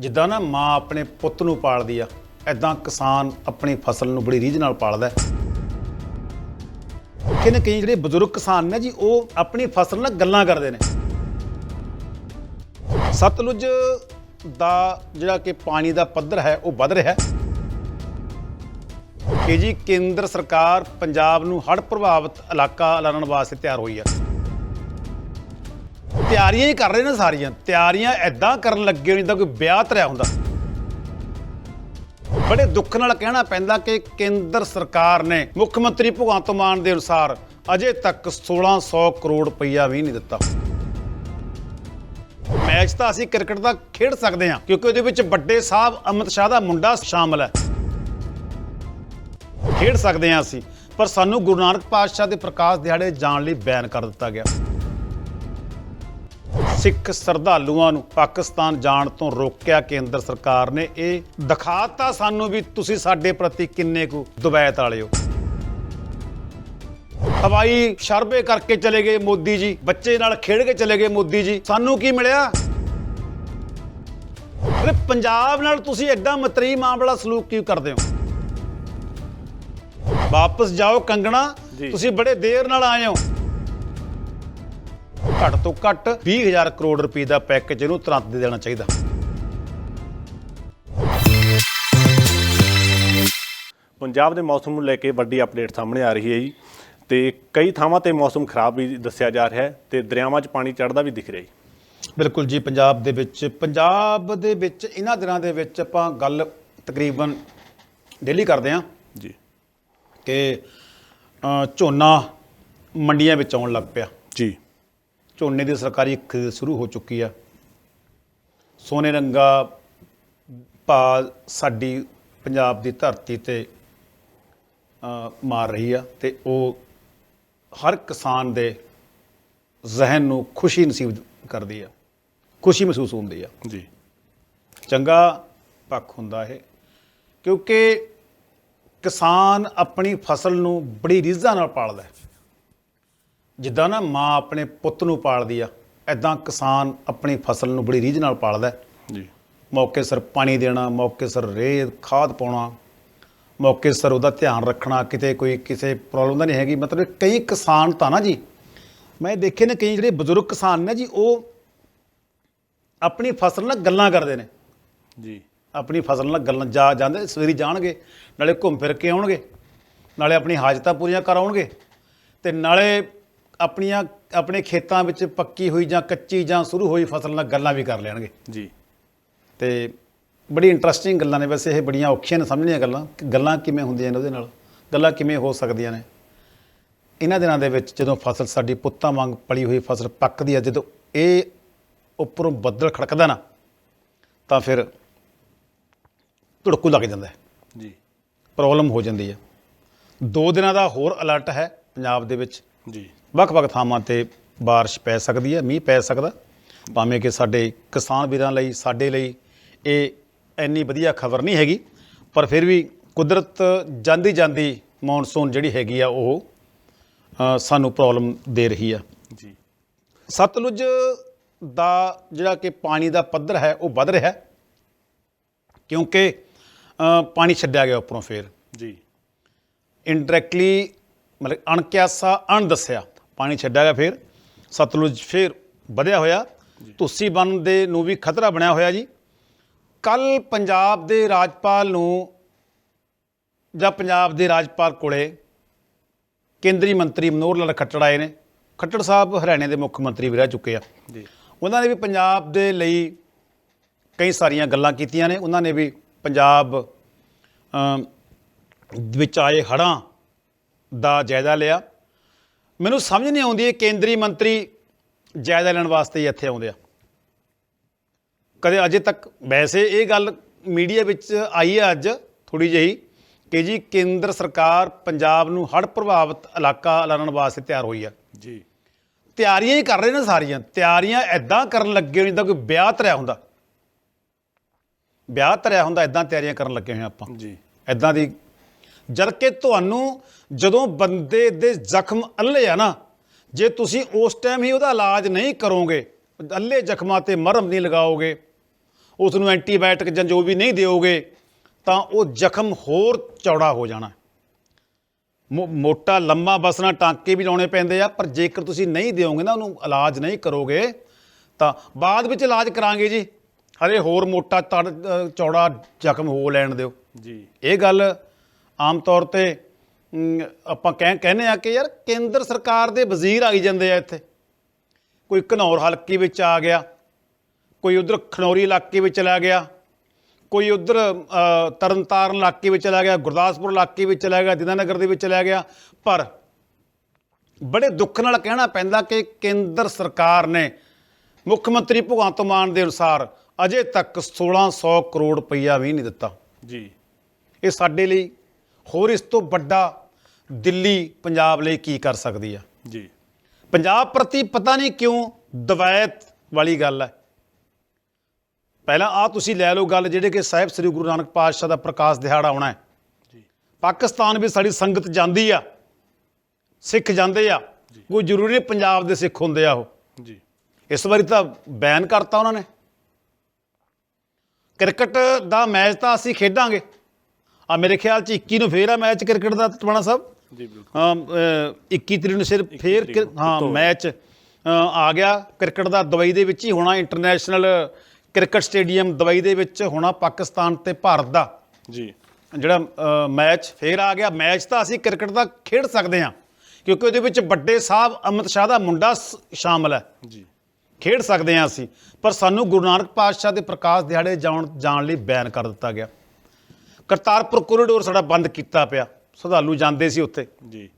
ਜਿੱਦਾਂ ਨਾ ਮਾਂ ਆਪਣੇ ਪੁੱਤ ਨੂੰ ਪਾਲਦੀ ਆ ਐਦਾਂ ਕਿਸਾਨ ਆਪਣੀ ਫਸਲ ਨੂੰ ਬੜੀ ਰੀਝ ਨਾਲ ਪਾਲਦਾ ਹੈ। ਕਿਨੇ ਕਈ ਜਿਹੜੇ ਬਜ਼ੁਰਗ ਕਿਸਾਨ ਨੇ ਜੀ, ਉਹ ਆਪਣੀ ਫਸਲ ਨਾਲ ਗੱਲਾਂ ਕਰਦੇ ਨੇ। ਸਤਲੁਜ ਦਾ ਜਿਹੜਾ ਕਿ ਪਾਣੀ ਦਾ ਪੱਧਰ ਹੈ, ਉਹ ਵੱਧ ਰਿਹਾ ਹੈ। ਕਿ ਜੀ ਕੇਂਦਰ ਸਰਕਾਰ ਪੰਜਾਬ ਨੂੰ ਹੜ੍ਹ ਪ੍ਰਭਾਵਿਤ ਇਲਾਕਾ ਐਲਾਨਣ ਵਾਸਤੇ ਤਿਆਰ ਹੋਈ ਹੈ। ਤਿਆਰੀਆਂ ਹੀ ਕਰ ਰਹੇ ਨੇ ਸਾਰੀਆਂ। ਤਿਆਰੀਆਂ ਐਦਾਂ ਕਰਨ ਲੱਗੇ ਜਿੱਦਾਂ ਕੋਈ ਵਿਆਹ ਤਰਿਆ ਹੁੰਦਾ। ਬੜੇ ਦੁੱਖ ਨਾਲ ਕਹਿਣਾ ਪੈਂਦਾ ਕਿ ਕੇਂਦਰ ਸਰਕਾਰ ਨੇ ਮੁੱਖ ਮੰਤਰੀ ਭਗਵੰਤ ਮਾਨ ਦੇ ਅਨੁਸਾਰ ਅਜੇ ਤੱਕ 1600 ਕਰੋੜ ਰੁਪਈਆ ਵੀ ਨਹੀਂ ਦਿੱਤਾ। ਮੈਚ ਤਾਂ ਅਸੀਂ ਕ੍ਰਿਕਟ ਦਾ ਖੇਡ ਸਕਦੇ ਹਾਂ, ਕਿਉਂਕਿ ਉਹਦੇ ਵਿੱਚ ਵੱਡੇ ਸਾਹਿਬ ਅਮਿਤ ਸ਼ਾਹ ਦਾ ਮੁੰਡਾ ਸ਼ਾਮਲ ਹੈ। ਖੇਡ ਸਕਦੇ ਹਾਂ ਅਸੀਂ, ਪਰ ਸਾਨੂੰ ਗੁਰੂ ਨਾਨਕ ਪਾਤਸ਼ਾਹ ਦੇ ਪ੍ਰਕਾਸ਼ ਦਿਹਾੜੇ ਜਾਣ ਲਈ ਬੈਨ ਕਰ ਦਿੱਤਾ ਗਿਆ। ਸਿੱਖ ਸ਼ਰਧਾਲੂਆਂ ਨੂੰ ਪਾਕਿਸਤਾਨ ਜਾਣ ਤੋਂ ਰੋਕਿਆ ਕੇਂਦਰ ਸਰਕਾਰ ਨੇ। ਇਹ ਦਿਖਾਤਾ ਸਾਨੂੰ ਵੀ ਤੁਸੀਂ ਸਾਡੇ ਪ੍ਰਤੀ ਕਿੰਨੇ ਕੁ ਦੁਬੈਤ ਵਾਲੇ ਹੋ। ਹਵਾਈ ਸ਼ਰਬੇ ਕਰਕੇ ਚਲੇ ਗਏ ਮੋਦੀ ਜੀ ਬੱਚੇ ਨਾਲ ਖੇਡ ਕੇ ਚਲੇ ਗਏ ਮੋਦੀ ਜੀ। ਸਾਨੂੰ ਕੀ ਮਿਲਿਆ? ਅਰੇ ਪੰਜਾਬ ਨਾਲ ਤੁਸੀਂ ਐਡਾ ਮਤਰੀ ਮਾਮਲਾ ਸਲੂਕ ਕਿਉਂ ਕਰਦੇ ਹੋ? ਵਾਪਸ ਜਾਓ ਕੰਗਣਾ ਤੁਸੀਂ ਬੜੇ ਦੇਰ ਨਾਲ ਆਏ ਹੋ। ਘੱਟ ਤੋਂ ਘੱਟ 20000 ਕਰੋੜ ਰੁਪਏ ਦਾ ਪੈਕੇਜ ਇਹਨੂੰ ਤੁਰੰਤ ਦੇ ਦੇਣਾ ਚਾਹੀਦਾ। ਪੰਜਾਬ ਦੇ ਮੌਸਮ ਨੂੰ ਲੈ ਕੇ ਵੱਡੀ ਅਪਡੇਟ ਸਾਹਮਣੇ ਆ ਰਹੀ ਹੈ ਜੀ ਤੇ ਕਈ ਥਾਵਾਂ ਤੇ ਮੌਸਮ ਖਰਾਬ ਵੀ ਦੱਸਿਆ ਜਾ ਰਿਹਾ ਹੈ ਤੇ ਦਰਿਆਵਾਂ 'ਚ ਪਾਣੀ ਚੜਦਾ ਵੀ ਦਿਖ ਰਿਹਾ ਜੀ। ਬਿਲਕੁਲ ਜੀ ਪੰਜਾਬ ਦੇ ਵਿੱਚ ਪੰਜਾਬ ਦੇ ਵਿੱਚ ਇਹਨਾਂ ਦਿਨਾਂ ਦੇ ਵਿੱਚ ਆਪਾਂ ਗੱਲ ਤਕਰੀਬਨ ਡੇਲੀ ਕਰਦੇ ਹਾਂ। ਜੀ। ਕਿ ਝੋਨਾ ਮੰਡੀਆਂ ਵਿੱਚ ਆਉਣ ਲੱਗ ਪਿਆ। ਝੋਨੇ ਦੀ ਸਰਕਾਰੀ ਖਰੀਦ ਸ਼ੁਰੂ ਹੋ ਚੁੱਕੀ ਆ। ਸੋਨੇ ਰੰਗਾ ਭਾਅ ਸਾਡੀ ਪੰਜਾਬ ਦੀ ਧਰਤੀ ਤੇ ਮਾਰ ਰਹੀ ਆ ਤੇ ਉਹ ਹਰ ਕਿਸਾਨ ਦੇ ਜ਼ਿਹਨ ਨੂੰ ਖੁਸ਼ੀ ਨਸੀਬ ਕਰਦੀ ਆ ਖੁਸ਼ੀ ਮਹਿਸੂਸ ਹੁੰਦੀ ਆ। ਜੀ। ਚੰਗਾ ਪੱਖ ਹੁੰਦਾ ਇਹ ਕਿਉਂਕਿ ਕਿਸਾਨ ਆਪਣੀ ਫਸਲ ਨੂੰ ਬੜੀ ਰੀਝਾਂ ਨਾਲ ਪਾਲਦਾ ਹੈ। ਜਿੱਦਾਂ ਨਾ ਮਾਂ ਆਪਣੇ ਪੁੱਤ ਨੂੰ ਪਾਲਦੀ ਆ ਐਦਾਂ ਕਿਸਾਨ ਆਪਣੀ ਫਸਲ ਨੂੰ ਬੜੀ ਰੀਝ ਨਾਲ ਪਾਲਦਾ ਜੀ। ਮੌਕੇ ਸਿਰ ਪਾਣੀ ਦੇਣਾ ਮੌਕੇ ਸਿਰ ਰੇਹ ਖਾਦ ਪਾਉਣਾ ਮੌਕੇ ਸਿਰ ਉਹਦਾ ਧਿਆਨ ਰੱਖਣਾ ਕਿਤੇ ਕੋਈ ਕਿਸੇ ਪ੍ਰੋਬਲਮ ਤਾਂ ਨਹੀਂ ਹੈਗੀ। ਮਤਲਬ ਕਈ ਕਿਸਾਨ ਤਾਂ ਨਾ ਜੀ ਮੈਂ ਦੇਖੇ ਨੇ ਕਈ ਜਿਹੜੇ ਬਜ਼ੁਰਗ ਕਿਸਾਨ ਨੇ ਜੀ ਉਹ ਆਪਣੀ ਫਸਲ ਨਾਲ ਗੱਲਾਂ ਕਰਦੇ ਨੇ। ਜੀ। ਆਪਣੀ ਫਸਲ ਨਾਲ ਗੱਲਾਂ ਜਾ ਜਾਂਦੇ ਸਵੇਰੀ ਜਾਣਗੇ ਨਾਲੇ ਘੁੰਮ ਫਿਰ ਕੇ ਆਉਣਗੇ ਨਾਲੇ ਆਪਣੀ ਹਾਜਤਾਂ ਪੂਰੀਆਂ ਕਰਾਉਣਗੇ ਤੇ ਨਾਲੇ ਆਪਣੀਆਂ ਆਪਣੇ ਖੇਤਾਂ ਵਿੱਚ ਪੱਕੀ ਹੋਈ ਜਾਂ ਕੱਚੀ ਜਾਂ ਸ਼ੁਰੂ ਹੋਈ ਫਸਲ ਨਾਲ ਗੱਲਾਂ ਵੀ ਕਰ ਲੈਣਗੇ। ਜੀ। ਤੇ ਬੜੀ ਇੰਟਰਸਟਿੰਗ ਗੱਲਾਂ ਨੇ। ਵੈਸੇ ਇਹ ਬੜੀਆਂ ਔਖੀਆਂ ਨੇ ਸਮਝਣੀਆਂ ਗੱਲਾਂ। ਕਿ ਗੱਲਾਂ ਕਿਵੇਂ ਹੁੰਦੀਆਂ ਨੇ ਉਹਦੇ ਨਾਲ? ਗੱਲਾਂ ਕਿਵੇਂ ਹੋ ਸਕਦੀਆਂ ਨੇ? ਇਹਨਾਂ ਦਿਨਾਂ ਦੇ ਵਿੱਚ ਜਦੋਂ ਫਸਲ ਸਾਡੀ ਪੁੱਤਾਂ ਵਾਂਗ ਪਲੀ ਹੋਈ ਫਸਲ ਪੱਕਦੀ ਹੈ ਜਦੋਂ ਇਹ ਉੱਪਰੋਂ ਬੱਦਲ ਖੜਕਦਾ ਨਾ ਤਾਂ ਫਿਰ ਧੜਕੂ ਲੱਗ ਜਾਂਦਾ ਹੈ। ਜੀ। ਪ੍ਰੋਬਲਮ ਹੋ ਜਾਂਦੀ ਹੈ। ਦੋ ਦਿਨਾਂ ਦਾ ਹੋਰ ਅਲਰਟ ਹੈ ਪੰਜਾਬ ਦੇ ਵਿੱਚ। ਜੀ। ਵੱਖ-ਵੱਖ ਥਾਵਾਂ ਤੇ بارش ਪੈ ਸਕਦੀ ਹੈ ਮੀਂਹ ਪੈ ਸਕਦਾ ਭਾਵੇਂ ਕਿ ਸਾਡੇ ਕਿਸਾਨ ਵੀਰਾਂ ਲਈ ਸਾਡੇ ਲਈ ਇਹ ਇੰਨੀ ਵਧੀਆ ਖਬਰ ਨਹੀਂ ਹੈਗੀ ਪਰ ਫਿਰ ਵੀ ਕੁਦਰਤ ਜਾਂਦੀ ਜਾਂਦੀ ਮੌਨਸੂਨ ਜਿਹੜੀ ਹੈਗੀ ਆ ਉਹ ਅ, ਸਾਨੂੰ ਪ੍ਰੋਬਲਮ ਦੇ ਰਹੀ ਆ ਜੀ ਸਤਲੁਜ ਦਾ ਜਿਹੜਾ ਕਿ ਪਾਣੀ ਦਾ ਪੱਧਰ ਹੈ ਉਹ ਵੱਧ ਰਿਹਾ ਹੈ ਕਿਉਂਕਿ ਅ, ਪਾਣੀ ਛੱਡਿਆ ਗਿਆ ਉੱਪਰੋਂ ਫੇਰ ਜੀ ਇਨਡਾਇਰੈਕਟਲੀ ਮਤਲਬ ਅਣਕਿਆਸਾ ਅਣਦੱਸਿਆ ਪਾਣੀ ਛੱਡਿਆ ਗਿਆ ਫਿਰ ਸਤਲੁਜ ਫਿਰ ਵਧਿਆ ਹੋਇਆ। ਤੁਸੀਂ ਬੰਨ ਦੇ ਨੂੰ ਵੀ ਖਤਰਾ ਬਣਿਆ ਹੋਇਆ ਜੀ। ਕੱਲ ਪੰਜਾਬ ਦੇ ਰਾਜਪਾਲ ਨੂੰ ਜਾਂ ਪੰਜਾਬ ਦੇ ਰਾਜਪਾਲ ਕੋਲੇ ਕੇਂਦਰੀ ਮੰਤਰੀ ਮਨੋਹਰ ਲਾਲ ਖੱਟੜ ਆਏ ਨੇ। ਖੱਟੜ ਸਾਹਿਬ ਹਰਿਆਣੇ ਦੇ ਮੁੱਖ ਮੰਤਰੀ ਵੀ ਰਹਿ ਚੁੱਕੇ ਆ। ਜੀ। ਉਹਨਾਂ ਨੇ ਵੀ ਪੰਜਾਬ ਦੇ ਲਈ ਕਈ ਸਾਰੀਆਂ ਗੱਲਾਂ ਕੀਤੀਆਂ ਨੇ। ਉਹਨਾਂ ਨੇ ਵੀ ਪੰਜਾਬ ਵਿੱਚ ਆਏ ਹੜ੍ਹਾਂ ਦਾ ਜਾਇਜ਼ਾ ਲਿਆ। ਮੈਨੂੰ ਸਮਝ ਨਹੀਂ ਆਉਂਦੀ ਇਹ ਕੇਂਦਰੀ ਮੰਤਰੀ ਜਾਇਜ਼ਾ ਲੈਣ ਵਾਸਤੇ ਹੀ ਇੱਥੇ ਆਉਂਦੇ ਆ। ਕਦੇ ਅਜੇ ਤੱਕ ਵੈਸੇ ਇਹ ਗੱਲ ਮੀਡੀਆ ਵਿੱਚ ਆਈ ਹੈ ਅੱਜ ਥੋੜੀ ਜਿਹੀ ਕਿ ਜੀ ਕੇਂਦਰ ਸਰਕਾਰ ਪੰਜਾਬ ਨੂੰ ਹੜ੍ਹ ਪ੍ਰਭਾਵਿਤ ਇਲਾਕਾ ਐਲਾਨਣ ਵਾਸਤੇ ਤਿਆਰ ਹੋਈ ਹੈ ਜੀ। ਤਿਆਰੀਆਂ ਹੀ ਕਰ ਰਹੇ ਨੇ ਸਾਰੀਆਂ। ਤਿਆਰੀਆਂ ਐਦਾਂ ਕਰਨ ਲੱਗੇ ਹੋ ਜਿੱਦਾਂ ਕੋਈ ਵਿਆਹ ਧਰਿਆ ਹੁੰਦਾ। ਵਿਆਹ ਧਰਿਆ ਹੁੰਦਾ ਐਦਾਂ ਤਿਆਰੀਆਂ ਕਰਨ ਲੱਗੇ ਹੋਏ ਆਪਾਂ। ਜੀ। ਐਦਾਂ ਦੀ ਜਦ ਕਿ ਤੁਹਾਨੂੰ ਜਦੋਂ ਬੰਦੇ ਦੇ ਜ਼ਖਮ ਅੱਲੇ ਆ ਨਾ ਜੇ ਤੁਸੀਂ ਉਸ ਟਾਈਮ ਹੀ ਉਹਦਾ ਇਲਾਜ ਨਹੀਂ ਕਰੋਗੇ ਅੱਲੇ ਜ਼ਖਮਾਂ ਤੇ ਮਰਹਮ ਨਹੀਂ ਲਗਾਓਗੇ ਉਸ ਨੂੰ ਐਂਟੀਬਾਇਓਟਿਕ ਜਾਂ ਜੋ ਵੀ ਨਹੀਂ ਦਿਓਗੇ ਤਾਂ ਉਹ ਜ਼ਖਮ ਹੋਰ ਚੌੜਾ ਹੋ ਜਾਣਾ। ਮੋਟਾ ਲੰਮਾ ਬਸਣਾ ਟਾਂਕੇ ਵੀ ਲਾਉਣੇ ਪੈਂਦੇ ਆ ਪਰ ਜੇਕਰ ਤੁਸੀਂ ਨਹੀਂ ਦਿਓਗੇ ਨਾ ਉਹਨੂੰ ਇਲਾਜ ਨਹੀਂ ਕਰੋਗੇ ਤਾਂ ਬਾਅਦ ਵਿੱਚ ਇਲਾਜ ਕਰਾਂਗੇ ਜੀ। ਹਰੇ ਹੋਰ ਮੋਟਾ ਚੌੜਾ ਜ਼ਖਮ ਹੋ ਲੈਣ ਦਿਓ। ਜੀ। ਇਹ ਗੱਲ ਆਮ ਤੌਰ ਤੇ ਆਪਾਂ ਕਹਿ ਕਹਿੰਦੇ ਆ ਕਿ ਯਾਰ ਕੇਂਦਰ ਸਰਕਾਰ ਦੇ ਵਜ਼ੀਰ ਆਈ ਜਾਂਦੇ ਆ ਇੱਥੇ। ਕੋਈ ਘਨੌਰ ਹਲਕੇ ਵਿੱਚ ਆ ਗਿਆ ਕੋਈ ਉਧਰ ਖਨੌਰੀ ਇਲਾਕੇ ਵਿੱਚ ਚਲਾ ਗਿਆ ਕੋਈ ਉਧਰ ਤਰਨਤਾਰਨ ਇਲਾਕੇ ਵਿੱਚ ਚਲਾ ਗਿਆ ਗੁਰਦਾਸਪੁਰ ਇਲਾਕੇ ਵਿੱਚ ਚਲਾ ਗਿਆ ਦਿਨਾਨਗਰ ਦੇ ਵਿੱਚ ਚਲਾ ਗਿਆ। ਪਰ ਬੜੇ ਦੁੱਖ ਨਾਲ ਕਹਿਣਾ ਪੈਂਦਾ ਕਿ ਕੇਂਦਰ ਸਰਕਾਰ ਨੇ ਮੁੱਖ ਮੰਤਰੀ ਭਗਵੰਤ ਮਾਨ ਦੇ ਅਨੁਸਾਰ ਅਜੇ ਤੱਕ 1600 ਕਰੋੜ ਰੁਪਈਆ ਵੀ ਨਹੀਂ ਦਿੱਤਾ। ਜੀ। ਇਹ ਸਾਡੇ ਲਈ ਹੋਰ ਇਸ ਤੋਂ ਵੱਡਾ ਦਿੱਲੀ ਪੰਜਾਬ ਲਈ ਕੀ ਕਰ ਸਕਦੀ ਆ? ਜੀ। ਪੰਜਾਬ ਪ੍ਰਤੀ ਪਤਾ ਨਹੀਂ ਕਿਉਂ ਦਵਾਇਤ ਵਾਲੀ ਗੱਲ ਹੈ ਪਹਿਲਾਂ ਆ ਤੁਸੀਂ ਲੈ ਲਓ ਗੱਲ ਜਿਹੜੇ ਕਿ ਸਾਹਿਬ ਸ੍ਰੀ ਗੁਰੂ ਨਾਨਕ ਪਾਤਸ਼ਾਹ ਦਾ ਪ੍ਰਕਾਸ਼ ਦਿਹਾੜਾ ਆਉਣਾ ਹੈ। ਜੀ। ਪਾਕਿਸਤਾਨ ਵੀ ਸਾਡੀ ਸੰਗਤ ਜਾਂਦੀ ਆ ਸਿੱਖ ਜਾਂਦੇ ਆ। ਕੋਈ ਜ਼ਰੂਰੀ ਨਹੀਂ ਪੰਜਾਬ ਦੇ ਸਿੱਖ ਹੁੰਦੇ ਆ ਉਹ। ਜੀ। ਇਸ ਵਾਰੀ ਤਾਂ ਬੈਨ ਕਰਤਾ ਉਹਨਾਂ ਨੇ। ਕ੍ਰਿਕਟ ਦਾ ਮੈਚ ਤਾਂ ਅਸੀਂ ਖੇਡਾਂਗੇ। ਆ ਮੇਰੇ ਖਿਆਲ ਚ 21 ਨੂੰ ਫੇਰ ਆ ਮੈਚ ਕ੍ਰਿਕਟ ਦਾ ਟਵਾਣਾ ਸਾਹਿਬ? ਜੀ ਬਿਲਕੁਲ। ਹਾਂ ਅਹ 21 ਤਰੀਕ ਨੂੰ ਸਿਰ ਫੇਰ ਹਾਂ। ਮੈਚ ਆ ਗਿਆ। ਕ੍ਰਿਕਟ ਦਾ ਦੁਬਈ ਦੇ ਵਿੱਚ ਹੀ ਹੋਣਾ ਇੰਟਰਨੈਸ਼ਨਲ ਕ੍ਰਿਕਟ ਸਟੇਡੀਅਮ ਦੁਬਈ ਦੇ ਵਿੱਚ ਹੋਣਾ ਪਾਕਿਸਤਾਨ ਤੇ ਭਾਰਤ ਦਾ। ਜੀ। ਜਿਹੜਾ ਮੈਚ ਫੇਰ ਆ ਗਿਆ। ਮੈਚ ਤਾਂ ਅਸੀਂ ਕ੍ਰਿਕਟ ਦਾ ਖੇਡ ਸਕਦੇ ਹਾਂ ਕਿਉਂਕਿ ਉਹਦੇ ਵਿੱਚ ਵੱਡੇ ਸਾਹਿਬ ਅਮਿਤ ਸ਼ਾਹ ਦਾ ਮੁੰਡਾ ਸ਼ਾਮਲ ਹੈ। ਜੀ। ਖੇਡ ਸਕਦੇ ਹਾਂ ਅਸੀਂ ਪਰ ਸਾਨੂੰ ਗੁਰੂ ਨਾਨਕ ਪਾਤਸ਼ਾਹ ਦੇ ਪ੍ਰਕਾਸ਼ ਦਿਹਾੜੇ ਜਾਣ ਜਾਣ ਲਈ ਬੈਨ ਕਰ ਦਿੱਤਾ ਗਿਆ। ਕਰਤਾਰਪੁਰ ਕੋਰੀਡੋਰ ਸਾਡਾ ਬੰਦ ਕੀਤਾ ਪਿਆ। ਸ਼ਰਧਾਲੂ ਜਾਂਦੇ ਸੀ ਉੱਥੇ। ਜੀ।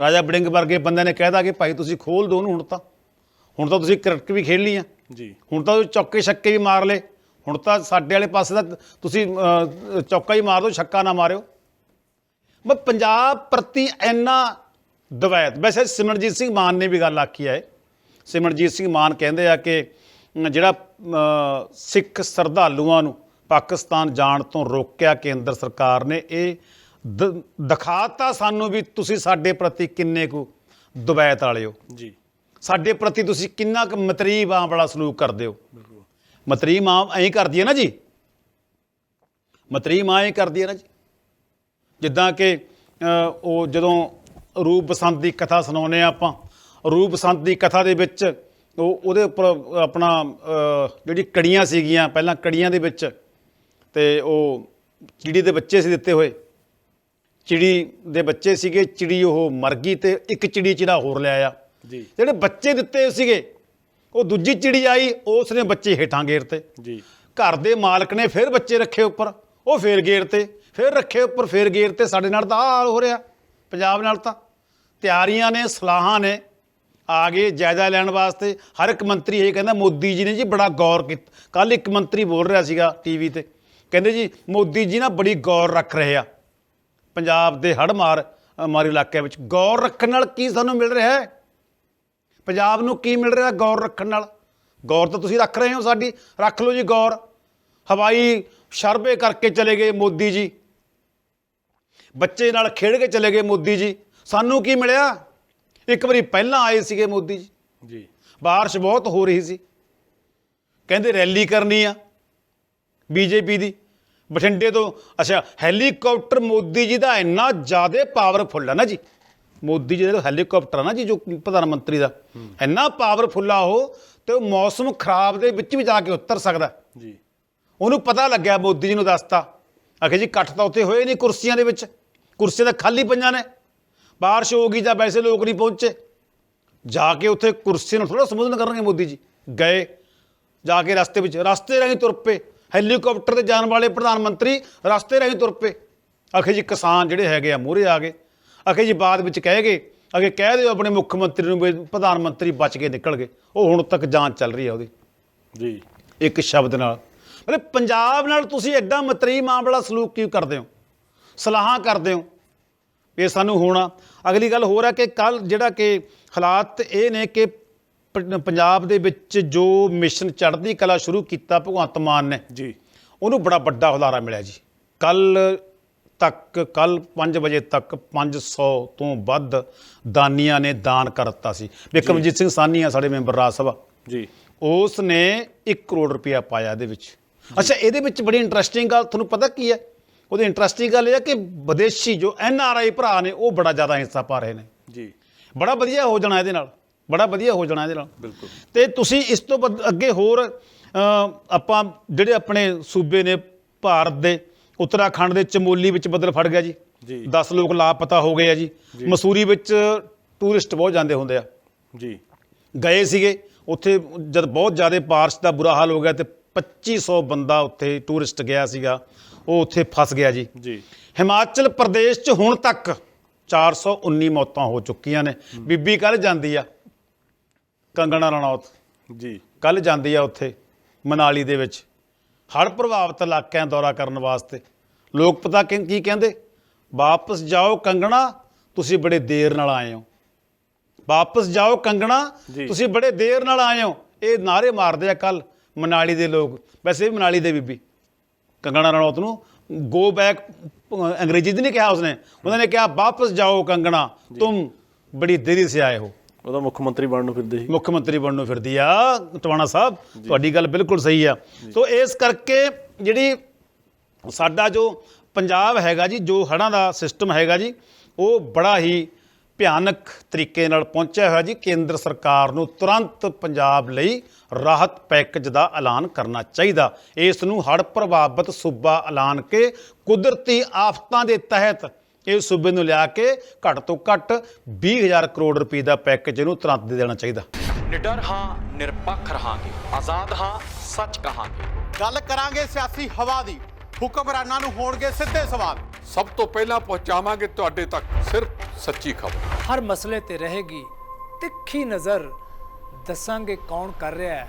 ਰਾਜਾ ਬੜਿੰਗ ਵਰਗੇ ਬੰਦੇ ਨੇ ਕਹਿਦਾ ਕਿ ਭਾਈ ਤੁਸੀਂ ਖੋਲ ਦਿਓ ਉਹਨੂੰ ਹੁਣ ਤਾਂ। ਹੁਣ ਤਾਂ ਤੁਸੀਂ ਕ੍ਰਿਕਟ ਵੀ ਖੇਡ ਲਈ ਆ। ਜੀ। ਹੁਣ ਤਾਂ ਤੁਸੀਂ ਚੌਕੇ ਛੱਕੇ ਵੀ ਮਾਰ ਲਏ। ਹੁਣ ਤਾਂ ਸਾਡੇ ਵਾਲੇ ਪਾਸੇ ਦਾ ਤੁਸੀਂ ਚੌਕਾ ਹੀ ਮਾਰ ਦਿਓ ਛੱਕਾ ਨਾ ਮਾਰਿਓ। ਮੈਂ ਪੰਜਾਬ ਪ੍ਰਤੀ ਇੰਨਾ ਦਵੈਤ ਵੈਸੇ ਸਿਮਰਨਜੀਤ ਸਿੰਘ ਮਾਨ ਨੇ ਵੀ ਗੱਲ ਆਖੀ ਹੈ ਸਿਮਰਨਜੀਤ ਸਿੰਘ ਮਾਨ ਕਹਿੰਦੇ ਆ ਕਿ ਜਿਹੜਾ ਸਿੱਖ ਸ਼ਰਧਾਲੂਆਂ ਨੂੰ ਪਾਕਿਸਤਾਨ ਜਾਣ ਤੋਂ ਰੋਕਿਆ ਕੇਂਦਰ ਸਰਕਾਰ ਨੇ ਇਹ ਦਿਖਾਤਾ ਸਾਨੂੰ ਵੀ ਤੁਸੀਂ ਸਾਡੇ ਪ੍ਰਤੀ ਕਿੰਨੇ ਕੁ ਦਵੈਤ ਵਾਲੇ ਹੋ। ਜੀ। ਸਾਡੇ ਪ੍ਰਤੀ ਤੁਸੀਂ ਕਿੰਨਾ ਕੁ ਮਤਰੀਬ ਆਮ ਵਾਲਾ ਸਲੂਕ ਕਰਦੇ ਹੋ। ਮਤਰੀ ਮਾਂ ਐਂ ਕਰਦੀ ਹੈ ਨਾ ਜੀ। ਮਤਰੀ ਮਾਂ ਐਂ ਕਰਦੀ ਹੈ ਨਾ ਜੀ। ਜਿੱਦਾਂ ਕਿ ਉਹ ਜਦੋਂ ਰੂਪ ਬਸੰਤ ਦੀ ਕਥਾ ਸੁਣਾਉਂਦੇ ਆ ਆਪਾਂ ਰੂਪ ਬਸੰਤ ਦੀ ਕਥਾ ਦੇ ਵਿੱਚ ਉਹ ਉਹਦੇ ਉੱਪਰ ਆਪਣਾ ਜਿਹੜੀ ਕੜੀਆਂ ਸੀਗੀਆਂ ਪਹਿਲਾਂ ਕੜੀਆਂ ਦੇ ਵਿੱਚ ਤੇ ਉਹ ਚਿੜੀ ਦੇ ਬੱਚੇ ਸੀ ਦਿੱਤੇ ਹੋਏ। ਚਿੜੀ ਦੇ ਬੱਚੇ ਸੀਗੇ ਚਿੜੀ ਉਹ ਮਰ ਗਈ ਤੇ ਇੱਕ ਚਿੜੀ ਚਿੜਾ ਹੋਰ ਲਿਆਇਆ ਜੀ। ਜਿਹੜੇ ਬੱਚੇ ਦਿੱਤੇ ਸੀਗੇ ਉਹ ਦੂਜੀ ਚਿੜੀ ਆਈ ਉਸ ਨੇ ਬੱਚੇ ਹੇਠਾਂ ਗੇਰਤੇ ਜੀ। ਘਰ ਦੇ ਮਾਲਕ ਨੇ ਫਿਰ ਬੱਚੇ ਰੱਖੇ ਉੱਪਰ। ਉਹ ਫੇਰ ਗੇਰਤੇ ਫਿਰ ਰੱਖੇ ਉੱਪਰ ਫੇਰ ਗੇਰਤੇ ਸਾਡੇ ਨਾਲ ਤਾਂ ਆਹ ਹਾਲ ਹੋ ਰਿਹਾ। ਪੰਜਾਬ ਨਾਲ ਤਾਂ। ਤਿਆਰੀਆਂ ਨੇ ਸਲਾਹਾਂ ਨੇ। ਆ ਗਏ ਜਾਇਜ਼ਾ ਲੈਣ ਵਾਸਤੇ। ਹਰ ਇੱਕ ਮੰਤਰੀ ਇਹ ਕਹਿੰਦਾ ਮੋਦੀ ਜੀ ਨੇ ਜੀ ਬੜਾ ਗੌਰ ਕੀਤਾ। ਕੱਲ ਇੱਕ ਮੰਤਰੀ ਬੋਲ ਰਿਹਾ ਸੀਗਾ ਟੀਵੀ ਤੇ। ਕਹਿੰਦੇ ਜੀ ਮੋਦੀ ਜੀ ਨਾ ਬੜੀ ਗੌਰ ਰੱਖ ਰਹੇ ਆ। ਪੰਜਾਬ ਦੇ ਹੜ੍ਹ ਮਾਰ ਇਲਾਕਿਆਂ ਵਿੱਚ ਗੌਰ ਰੱਖਣ ਨਾਲ ਕੀ ਸਾਨੂੰ ਮਿਲ ਰਿਹਾ ਹੈ? ਪੰਜਾਬ ਨੂੰ ਕੀ ਮਿਲ ਰਿਹਾ ਗੌਰ ਰੱਖਣ ਨਾਲ? ਗੌਰ ਤਾਂ ਤੁਸੀਂ ਰੱਖ ਰਹੇ ਹੋ ਸਾਡੀ ਰੱਖ ਲਓ ਜੀ ਗੌਰ। ਹਵਾਈ ਸ਼ਰਬੇ ਕਰਕੇ ਚਲੇ ਗਏ ਮੋਦੀ ਜੀ। ਬੱਚੇ ਨਾਲ ਖੇਡ ਕੇ ਚਲੇ ਗਏ ਮੋਦੀ ਜੀ। ਸਾਨੂੰ ਕੀ ਮਿਲਿਆ? ਇੱਕ ਵਾਰੀ ਪਹਿਲਾਂ ਆਏ ਸੀਗੇ ਮੋਦੀ ਜੀ। ਜੀ। ਬਾਰਿਸ਼ ਬਹੁਤ ਹੋ ਰਹੀ ਸੀ। ਕਹਿੰਦੇ ਰੈਲੀ ਕਰਨੀ ਆ। ਬੀਜੇਪੀ ਦੀ। ਬਠਿੰਡੇ ਤੋਂ। ਅੱਛਾ ਹੈਲੀਕਾਪਟਰ ਮੋਦੀ ਜੀ ਦਾ ਇੰਨਾ ਜ਼ਿਆਦਾ ਪਾਵਰਫੁੱਲ ਹੈ ਨਾ ਜੀ। ਮੋਦੀ ਜੀ ਦਾ ਹੈਲੀਕਾਪਟਰ ਆ ਨਾ ਜੀ ਜੋ ਪ੍ਰਧਾਨ ਮੰਤਰੀ ਦਾ। ਇੰਨਾ ਪਾਵਰਫੁੱਲ ਆ ਉਹ ਤੇ ਉਹ ਮੌਸਮ ਖਰਾਬ ਦੇ ਵਿੱਚ ਵੀ ਜਾ ਕੇ ਉਤਰ ਸਕਦਾ। ਜੀ। ਉਹਨੂੰ ਪਤਾ ਲੱਗਿਆ ਮੋਦੀ ਜੀ ਨੂੰ ਦੱਸਤਾ। ਆਖੇ ਜੀ ਇਕੱਠ ਤਾਂ ਉੱਥੇ ਹੋਏ ਨਹੀਂ ਕੁਰਸੀਆਂ ਦੇ ਵਿੱਚ। ਕੁਰਸੀਆਂ ਤਾਂ ਖਾਲੀ ਪਈਆਂ ਨੇ। ਬਾਰਿਸ਼ ਹੋ ਗਈ ਜਾਂ ਵੈਸੇ ਲੋਕ ਨਹੀਂ ਪਹੁੰਚੇ। ਜਾ ਕੇ ਉੱਥੇ ਕੁਰਸੀ ਨੂੰ ਥੋੜਾ ਸੰਬੋਧਨ ਕਰਨਗੇ ਮੋਦੀ ਜੀ। ਗਏ। ਜਾ ਕੇ ਰਸਤੇ ਵਿੱਚ ਰਸਤੇ ਰਾਹੀਂ ਤੁਰ ਪਏ। ਹੈਲੀਕਾਪਟਰ ਤੇ ਜਾਣ ਵਾਲੇ ਪ੍ਰਧਾਨ ਮੰਤਰੀ ਰਸਤੇ ਰਾਹੀਂ ਤੁਰ ਪਏ। ਆਖੇ ਜੀ ਕਿਸਾਨ ਜਿਹੜੇ ਹੈਗੇ ਆ ਮੂਹਰੇ ਆ ਗਏ। ਆਖੇ ਜੀ ਬਾਅਦ ਵਿੱਚ ਕਹਿ ਗਏ ਅਗੇ ਕਹਿ ਦਿਓ ਆਪਣੇ ਮੁੱਖ ਮੰਤਰੀ ਨੂੰ ਪ੍ਰਧਾਨ ਮੰਤਰੀ ਬਚ ਕੇ ਨਿਕਲ ਗਏ। ਉਹ ਹੁਣ ਤੱਕ ਜਾਂਚ ਚੱਲ ਰਹੀ ਹੈ ਉਹਦੀ। ਜੀ। ਇੱਕ ਸ਼ਬਦ ਨਾਲ। ਮਤਲਬ ਪੰਜਾਬ ਨਾਲ ਤੁਸੀਂ ਐਡਾ ਮਤਰੀ ਮਾਮਲਾ ਸਲੂਕ ਕਿਉਂ ਕਰਦੇ ਹੋ? ਸਲਾਹਾਂ ਕਰਦੇ ਹੋ? ਇਹ ਸਾਨੂੰ ਹੋਣਾ ਅਗਲੀ ਗੱਲ ਹੋਰ ਹੈ ਕਿ ਕੱਲ ਜਿਹੜਾ ਕਿ ਹਾਲਾਤ ਇਹ ਨੇ ਕਿ ਪੰਜਾਬ ਦੇ ਵਿੱਚ ਜੋ ਮਿਸ਼ਨ ਚੜ੍ਹਦੀ ਕਲਾ ਸ਼ੁਰੂ ਕੀਤਾ ਭਗਵੰਤ ਮਾਨ ਨੇ ਜੀ। ਉਹਨੂੰ ਬੜਾ ਵੱਡਾ ਹੁਲਾਰਾ ਮਿਲਿਆ ਜੀ। ਕੱਲ ਤੱਕ ਕੱਲ 5 ਵਜੇ ਤੱਕ 500 ਤੋਂ ਵੱਧ ਦਾਨੀਆਂ ਨੇ ਦਾਨ ਕਰ ਦਿੱਤਾ ਸੀ। ਬਿਕਰਮਜੀਤ ਸਿੰਘ ਸਾਨੀਆ ਸਾਡੇ ਮੈਂਬਰ ਰਾਜ ਸਭਾ। ਜੀ। ਉਸ ਨੇ 1 ਕਰੋੜ ਰੁਪਇਆ ਪਾਇਆ ਇਹਦੇ ਵਿੱਚ। ਅੱਛਾ ਇਹਦੇ ਵਿੱਚ ਬੜੀ ਇੰਟਰਸਟਿੰਗ ਗੱਲ ਤੁਹਾਨੂੰ ਪਤਾ ਕੀ ਹੈ? ਉਹਦੀ ਇੰਟਰਸਟਿੰਗ ਗੱਲ ਇਹ ਹੈ ਕਿ ਵਿਦੇਸ਼ੀ ਜੋ ਐਨ ਆਰ ਆਈ ਭਰਾ ਨੇ ਉਹ ਬੜਾ ਜ਼ਿਆਦਾ ਹਿੱਸਾ ਪਾ ਰਹੇ ਨੇ। ਜੀ। ਬੜਾ ਵਧੀਆ ਹੋ ਜਾਣਾ ਇਹਦੇ ਨਾਲ। ਬੜਾ ਵਧੀਆ ਹੋ ਜਾਣਾ ਇਹਦੇ ਨਾਲ। ਬਿਲਕੁਲ। ਤੇ ਤੁਸੀਂ ਇਸ ਤੋਂ ਅੱਗੇ ਹੋਰ ਆਪਾਂ ਜਿਹੜੇ ਆਪਣੇ ਸੂਬੇ ਨੇ ਭਾਰਤ ਦੇ ਉੱਤਰਾਖੰਡ ਦੇ ਚਮੋਲੀ ਵਿੱਚ ਬਦਲ ਫੜ ਗਿਆ ਜੀ। ਜੀ। 10 ਲੋਕ ਲਾਪਤਾ ਹੋ ਗਏ ਆ ਜੀ। ਮਸੂਰੀ ਵਿੱਚ ਟੂਰਿਸਟ ਬਹੁਤ ਜਾਂਦੇ ਹੁੰਦੇ ਆ। ਜੀ। ਗਏ ਸੀਗੇ ਉੱਥੇ ਜਦ ਬਹੁਤ ਜ਼ਿਆਦਾ ਬਾਰਿਸ਼ ਦਾ ਬੁਰਾ ਹਾਲ ਹੋ ਗਿਆ ਤੇ 2500 ਬੰਦਾ ਉੱਥੇ ਟੂਰਿਸਟ ਗਿਆ ਸੀਗਾ ਉਹ ਉੱਥੇ ਫਸ ਗਿਆ ਜੀ। ਜੀ। ਹਿਮਾਚਲ ਪ੍ਰਦੇਸ਼ 'ਚ ਹੁਣ ਤੱਕ 419 ਮੌਤਾਂ ਹੋ ਚੁੱਕੀਆਂ ਨੇ। ਬੀਬੀ ਕੱਲ ਜਾਂਦੀ ਆ। ਕੰਗਣਾ ਰਣੌਤ। ਜੀ। ਕੱਲ ਜਾਂਦੀ ਆ ਉੱਥੇ ਮਨਾਲੀ ਦੇ ਵਿੱਚ। ਹੜ੍ਹ ਪ੍ਰਭਾਵਿਤ ਇਲਾਕਿਆਂ ਦੌਰਾ ਕਰਨ ਵਾਸਤੇ। ਲੋਕ ਪਤਾ ਕਿ ਕੀ ਕਹਿੰਦੇ? ਵਾਪਸ ਜਾਓ ਕੰਗਣਾ ਤੁਸੀਂ ਬੜੇ ਦੇਰ ਨਾਲ ਆਏ ਹੋ। ਵਾਪਸ ਜਾਓ ਕੰਗਣਾ। ਤੁਸੀਂ ਬੜੇ ਦੇਰ ਨਾਲ ਆਏ ਹੋ। ਇਹ ਨਾਰੇ ਮਾਰਦੇ ਆ ਕੱਲ ਮਨਾਲੀ ਦੇ ਲੋਕ। ਵੈਸੇ ਵੀ ਮਨਾਲੀ ਦੇ ਬੀਬੀ ਕੰਗਣਾ ਰਣੌਤ ਨੂੰ ਗੋ ਬੈਕ ਅੰਗਰੇਜ਼ੀ ਦੀ ਨਹੀਂ ਕਿਹਾ ਉਸਨੇ। ਉਹਨਾਂ ਨੇ ਕਿਹਾ ਵਾਪਸ ਜਾਓ ਕੰਗਣਾ ਤੁਮ ਬੜੀ ਦੇਰੀ ਸੇ ਆਏ ਹੋ। ਉਹਦਾ ਮੁੱਖ ਮੰਤਰੀ ਬਣਨ ਨੂੰ ਫਿਰਦੇ ਸੀ। ਮੁੱਖ ਮੰਤਰੀ ਬਣਨ ਨੂੰ ਫਿਰਦੀ ਆ ਟਵਾਣਾ ਸਾਹਿਬ ਤੁਹਾਡੀ ਗੱਲ ਬਿਲਕੁਲ ਸਹੀ ਆ। ਸੋ ਇਸ ਕਰਕੇ ਜਿਹੜੀ ਸਾਡਾ ਜੋ ਪੰਜਾਬ ਹੈਗਾ ਜੀ ਜੋ ਹੜ੍ਹਾਂ ਦਾ ਸਿਸਟਮ ਹੈਗਾ ਜੀ ਉਹ ਬੜਾ ਹੀ ਭਿਆਨਕ ਤਰੀਕੇ ਨਾਲ ਪਹੁੰਚਿਆ ਹੋਇਆ ਜੀ। ਕੇਂਦਰ ਸਰਕਾਰ ਨੂੰ ਤੁਰੰਤ ਪੰਜਾਬ ਲਈ ਰਾਹਤ ਪੈਕੇਜ ਦਾ ਐਲਾਨ ਕਰਨਾ ਚਾਹੀਦਾ। ਇਸ ਨੂੰ ਹੜ੍ਹ ਪ੍ਰਭਾਵਿਤ ਸੂਬਾ ਐਲਾਨ ਕੇ ਕੁਦਰਤੀ ਆਫਤਾਂ ਦੇ ਤਹਿਤ ਇਹ ਸੂਬੇ ਨੂੰ ਲਿਆ ਕੇ ਘੱਟ ਤੋਂ ਘੱਟ 20000 ਕਰੋੜ ਰੁਪਏ ਦਾ ਪੈਕੇਜ ਇਹਨੂੰ ਤੁਰੰਤ ਦੇ ਦੇਣਾ ਚਾਹੀਦਾ। ਨਿਡਰ ਹਾਂ ਨਿਰਪੱਖ ਰਹਾਂਗੇ। ਆਜ਼ਾਦ ਹਾਂ ਸੱਚ ਕਹਾਂਗੇ। ਗੱਲ ਕਰਾਂਗੇ ਸਿਆਸੀ ਹਵਾ ਦੀ। ਹੁਕਮਰਾਨਾਂ ਨੂੰ ਹੋਣਗੇ ਸਿੱਧੇ ਸਵਾਲ। ਸਭ ਤੋਂ ਪਹਿਲਾਂ ਪਹੁੰਚਾਵਾਂਗੇ ਤੁਹਾਡੇ ਤੱਕ ਸਿਰਫ ਸੱਚੀ ਖਬਰ। ਹਰ ਮਸਲੇ ਤੇ ਰਹੇਗੀ ਤਿੱਖੀ ਨਜ਼ਰ। ਦੱਸਾਂਗੇ ਕੌਣ ਕਰ ਰਿਹਾ ਹੈ।